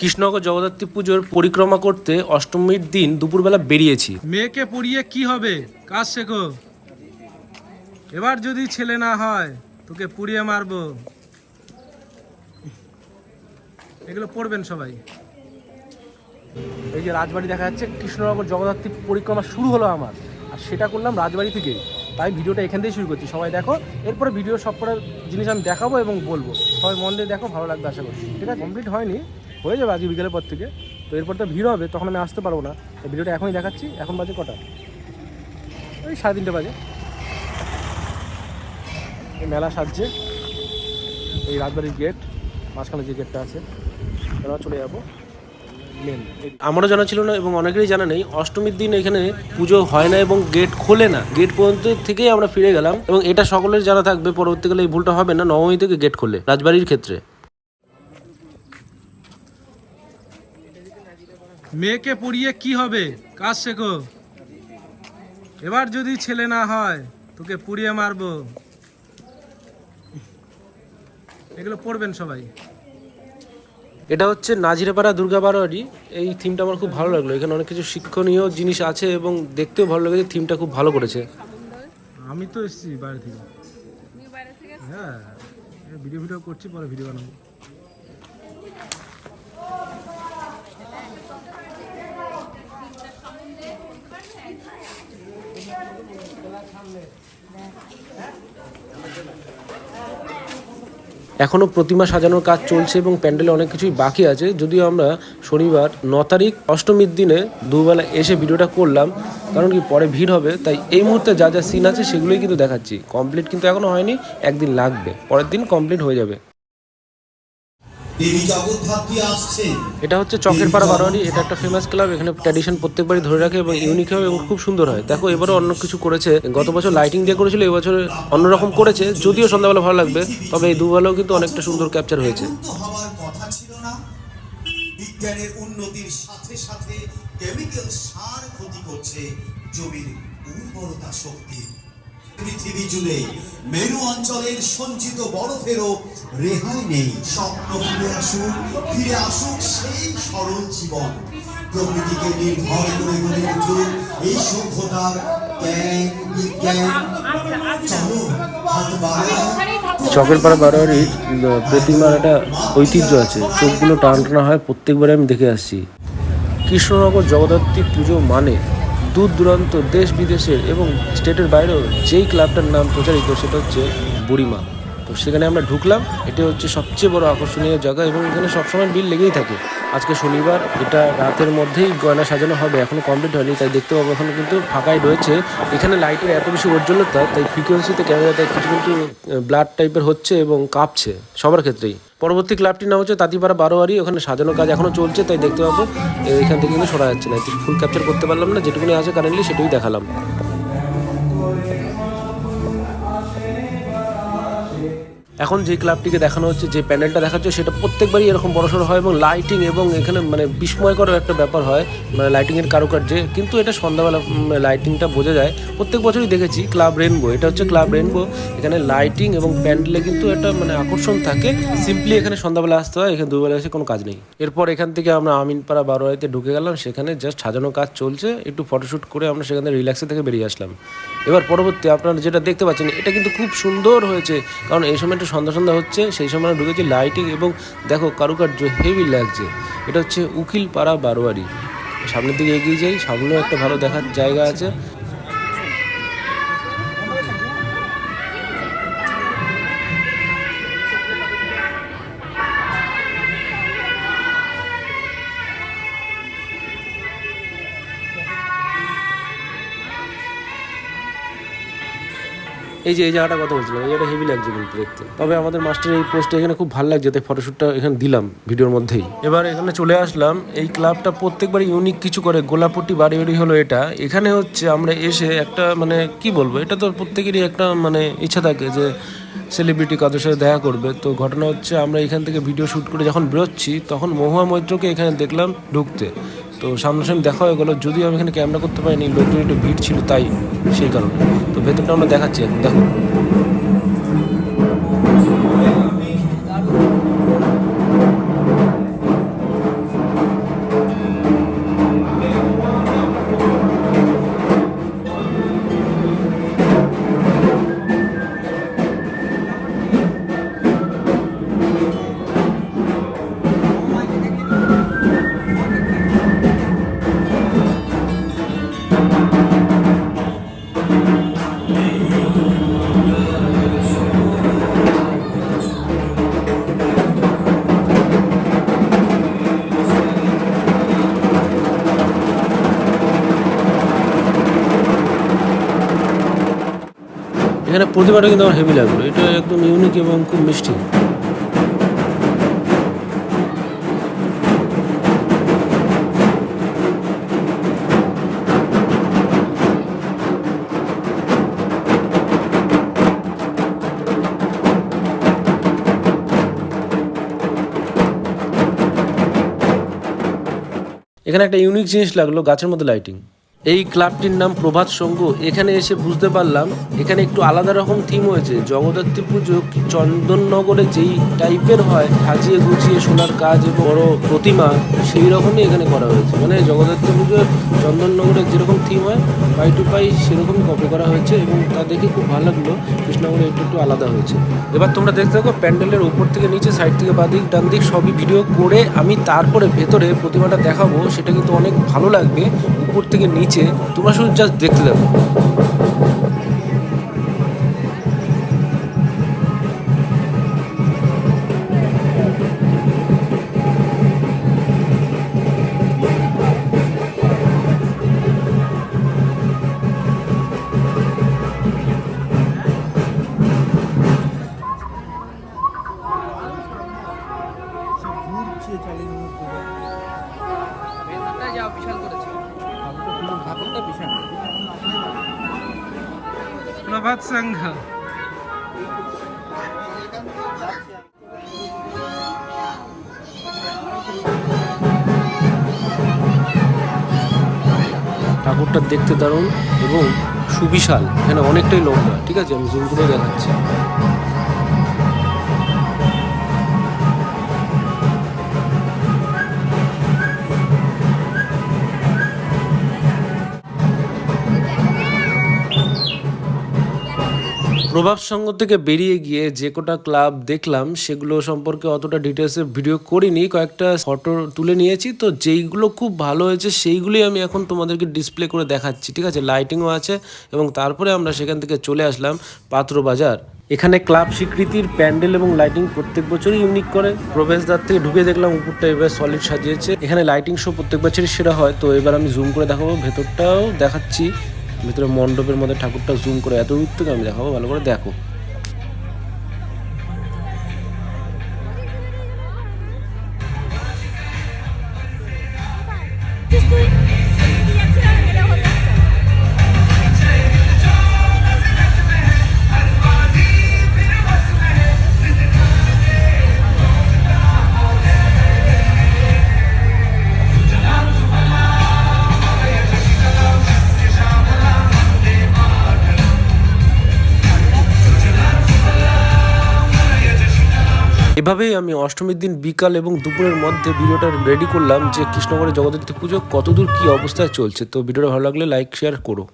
কৃষ্ণনগর জগদ্ধাত্রী পুজোর পরিক্রমা করতে অষ্টমীর দিন দুপুরবেলা বেরিয়েছি। মেয়েকে পড়িয়ে কি হবে? কাজ শেখো। এবার যদি ছেলে না হয় তোকে পুড়িয়ে মারবো। এগুলো পড়বেন সবাই। এই যে রাজবাড়ি দেখা যাচ্ছে কৃষ্ণনগর জগদ্ধাত্রী পরিক্রমা শুরু হলো আমার। আর সেটা করলাম রাজবাড়ি থেকে তাই ভিডিওটা এখান থেকেই শুরু করছি। সবাই দেখো এরপরে ভিডিও সব কটা জিনিস আমি দেখাবো এবং বলব। সবাই মন দিয়ে দেখো ভালো লাগবে আশা করছি। ঠিক আছে? কমপ্লিট হয়নি। হয়ে যাবে আজকে বিকেলের পর থেকে। তো এরপর তো ভিড় হবে, তখন আমি আসতে পারব না। তো ভিডিওটা এখনই দেখাচ্ছি, এখন বাজে কটা? ওই সাড়ে তিনটে বাজে। এই মেলা সাজছে, এই রাজবাড়ির গেট মাঝখানে যে গেটটা আছে, এবার চলে যাব আমারও জানা ছিল না এবং অনেকেরই জানা নেই, অষ্টমীর দিন এখানে পুজো হয় না এবং গেট খোলে না। গেট পর্যন্ত থেকেই আমরা ফিরে গেলাম এবং এটা সকলের জানা থাকবে, পরবর্তীকালে এই ভুলটা হবে না, নবমী থেকে গেট খোলে, রাজবাড়ির ক্ষেত্রে। মেয়েকে পড়িয়ে কি হবে? কাজ শেখো। এবার যদি ছেলে না হয় তোকে পুড়িয়ে মারবো। এগুলো পড়বেন সবাই। এটা হচ্ছে নাজিরাপাড়া দুর্গা বারোয়ারি এই থিমটা আমার খুব ভালো লাগল। এখানে অনেক কিছু শিক্ষণীয় জিনিস আছে এবং দেখতেও ভালো লেগেছে থিমটা খুব ভালো করেছে। আমি তো এসেছি বাইরে থেকে। হ্যাঁ ভিডিও ভিডিও করছি পরে ভিডিও বানাবো। এখনও প্রতিমা সাজানোর কাজ চলছে এবং প্যান্ডেলে অনেক কিছুই বাকি আছে। যদিও আমরা শনিবার ন তারিখ অষ্টমীর দিনে দুবেলা এসে ভিডিওটা করলাম, কারণ কি পরে ভিড় হবে, তাই এই মুহূর্তে যা যা সিন আছে সেগুলোই কিন্তু দেখাচ্ছি। কমপ্লিট কিন্তু এখনও হয়নি, একদিন লাগবে, পরের দিন কমপ্লিট হয়ে যাবে। এটা হচ্ছে চকের পাড়া বারোয়ারি এটা একটা ফেমাস ক্লাব এখানে ট্র্যাডিশন প্রত্যেকবারই ধরে রাখে এবং ইউনিক হয় এবং খুব সুন্দর হয়। দেখো এবারও অন্য কিছু করেছে। গত বছর লাইটিং দিয়ে করেছিল এবছর অন্যরকম করেছে। যদিও সন্ধ্যাবেলা ভালো লাগবে তবে এই দুবেলাও কিন্তু অনেকটা সুন্দর ক্যাপচার হয়েছে। বিজ্ঞানের উন্নতির সাথে সাথে কেমিক্যাল সার ক্ষতি করছে। জমির উর্বরতা শক্তি। পৃথিবী জুড়ে মেরু অঞ্চলের সঞ্চিত বরফেরও রেহাই নেই। স্বপ্ন ফিরে আসুক ফিরে আসুক সেই সরল জীবন। প্রকৃতিকে নির্ভর করে গড়ে উঠুক এই সভ্যতার চকের পাড়া বারোয়ারির প্রতিমার একটা ঐতিহ্য আছে। চোখগুলো টান টানা হয়, প্রত্যেকবারে আমি দেখে আসছি। কৃষ্ণনগর জগদ্ধাত্রী পুজো মানে? দূর দূরান্ত দেশ বিদেশের এবং স্টেটের বাইরেও যেই ক্লাবটার নাম প্রচারিত সেটা হচ্ছে বুড়িমা। তো সেখানে আমরা ঢুকলাম। এটা হচ্ছে সবচেয়ে বড় আকর্ষণীয় জায়গা এবং এখানে সবসময় বিল লেগেই থাকে। আজকে শনিবার, এটা রাতের মধ্যেই গয়না সাজানো হবে, এখনও কমপ্লিট হয়নি, তাই দেখতে পাবো এখন কিন্তু ফাঁকাই রয়েছে। এখানে লাইটের এত বেশি উজ্জ্বলতা তাই ফ্রিকোয়েন্সিতে ক্যামেরাতে কিছু কিন্তু ব্লাড টাইপের হচ্ছে এবং কাঁপছে সবার ক্ষেত্রেই। পরবর্তী ক্লাবটির নাম হচ্ছে তাঁতিপাড়া বারোয়ারি, ওখানে সাজানো কাজ এখনও চলছে, তাই দেখতে পাবো। এখান থেকে কিন্তু সরা যাচ্ছে না ফুল ক্যাপচার করতে পারলাম না, যেটুকুনি আছে কারেন্টলি সেটাই দেখালাম। এখন যে ক্লাবটিকে দেখানো হচ্ছে, যে প্যানেলটা দেখাচ্ছে সেটা প্রত্যেকবারই এরকম বড়সড় হয় এবং লাইটিং এবং এখানে মানে বিস্ময়কর একটা ব্যাপার হয় মানে লাইটিংয়ের কারুকার্যে। কিন্তু এটা সন্ধ্যাবেলা লাইটিংটা বোঝা যায়। প্রত্যেক বছরই দেখেছি ক্লাব রেনবো এটা হচ্ছে ক্লাব রেনবো এখানে লাইটিং এবং প্যান্ডেলে কিন্তু একটা মানে আকর্ষণ থাকে। সিম্পলি এখানে সন্ধ্যাবেলা আসতে হয়, এখানে দুবেলা এসে কোনো কাজ নেই। এরপর এখান থেকে আমরা আমিনপাড়া বারোয়ারিতে ঢুকে গেলাম। সেখানে জাস্ট সাজানো কাজ চলছে। একটু ফটোশ্যুট করে আমরা সেখান রিল্যাক্সে থেকে বেরিয়ে আসলাম। এবার পরবর্তী আপনারা যেটা দেখতে পাচ্ছেন, এটা কিন্তু খুব সুন্দর হয়েছে। কারণ এই সময় একটু সন্ধ্যা সন্ধ্যা হচ্ছে, সেই সময় আমরা ঢুকেছি লাইটিং এবং দেখো কারুকার্য হেভি লাগছে। এটা হচ্ছে উকিল পাড়া বারোয়ারি। সামনের দিকে এগিয়ে যাই, সামনেও একটা ভালো দেখার জায়গা আছে। এই যে, এই জায়গাটা কথা বলছিলাম, এই জায়গাটা হেভি লাগছে কিন্তু দেখতে। তবে আমাদের মাস্টার এই পোস্টে এখানে খুব ভালো লাগছে তাই ফটোশ্যুটটা এখানে দিলাম ভিডিওর মধ্যেই। এবার এখানে চলে আসলাম, এই ক্লাবটা প্রত্যেকবার ইউনিক কিছু করে গোলাপট্টি বাড়ি বাড়ি হলো এটা। এখানে হচ্ছে আমরা এসে একটা মানে কি বলব, এটা তো প্রত্যেকেরই একটা মানে ইচ্ছা থাকে যে সেলিব্রিটি কাদের সাথে দেখা করবে। তো ঘটনা হচ্ছে আমরা এখান থেকে ভিডিও শ্যুট করে যখন বেরোচ্ছি, তখন মহুয়া মৈত্রকে এখানে দেখলাম ঢুকতে। তো সামনাসামনি দেখা হয়ে গেলো। যদিও আমি এখানে ক্যামেরা করতে পারিনি লোকজন একটু ভিড় ছিল তাই সেই কারণে। তো ভেতরটা আমরা দেখাচ্ছি দেখো। এখানে প্রতিমাটা কিন্তু আমার হেভি লাগল। এটা একদম ইউনিক এবং খুব মিষ্টি। এখানে একটা ইউনিক জিনিস লাগল, গাছের মধ্যে লাইটিং এই ক্লাবটির নাম প্রভাত সংঘ এখানে এসে বুঝতে পারলাম, এখানে একটু আলাদা রকম থিম হয়েছে। জগদ্ধাত্রী পুজো চন্দননগরে যেই টাইপের হয়, সাজিয়ে গুছিয়ে সোনার কাজ এবং বড় প্রতিমা, সেই রকমই এখানে করা হয়েছে। মানে জগদ্ধাত্রী পুজো চন্দননগরে যেরকম থিম হয়, পাই টু পাই সেরকমই কপি করা হয়েছে এবং তা দেখে খুব ভালো লাগল। কৃষ্ণনগরে একটু একটু আলাদা হয়েছে। এবার তোমরা দেখতে থাকো, প্যান্ডেলের উপর থেকে নিচে সাইড থেকে বাদিক ডান দিক সবই ভিডিও করে আমি তারপরে ভেতরে প্রতিমাটা দেখাবো, সেটা কিন্তু অনেক ভালো লাগবে। উপর থেকে নিচে তোমরা শুধু জাস্ট দেখতে থাকো। প্রভাত সংঘ। ঠাকুরটা দেখতে দারুণ এবং সুবিশাল, এখানে অনেকটাই লম্বা ঠিক আছে? আমি জুম করে দেখাচ্ছি। প্রভাব সংঘ থেকে বেরিয়ে গিয়ে যে কটা ক্লাব দেখলাম, সেগুলো সম্পর্কে অতটা ডিটেলসে ভিডিও করিনি। কয়েকটা ফটো তুলে নিয়েছি। তো যেইগুলো খুব ভালো হয়েছে, সেইগুলোই আমি এখন তোমাদেরকে ডিসপ্লে করে দেখাচ্ছি। ঠিক আছে? লাইটিংও আছে এবং তারপরে আমরা সেখান থেকে চলে আসলাম পাত্র বাজার এখানে ক্লাব স্বীকৃতির প্যান্ডেল এবং লাইটিং প্রত্যেক বছরই ইউনিক করে। প্রবেশদ্বার থেকে ঢুকে দেখলাম উপরটা এবার সলিড সাজিয়েছে। এখানে লাইটিং শো প্রত্যেক বছরই সেরা হয়। তো এবার আমি জুম করে দেখাবো। ভেতরটাও দেখাচ্ছি। ভেতরে মণ্ডপের মধ্যে ঠাকুরটা জুম করে এত দূর আমি দেখাবো ভালো করে দেখো। এভাবেই আমি অষ্টমীর দিন বিকাল এবং দুপুরের মধ্যে ভিডিওটা রেডি করলাম যে কৃষ্ণগড়ের জগদ্ধাত্রী পুজো কতদূর কী অবস্থায় চলছে। তো ভিডিওটা ভালো লাগলে লাইক শেয়ার করো।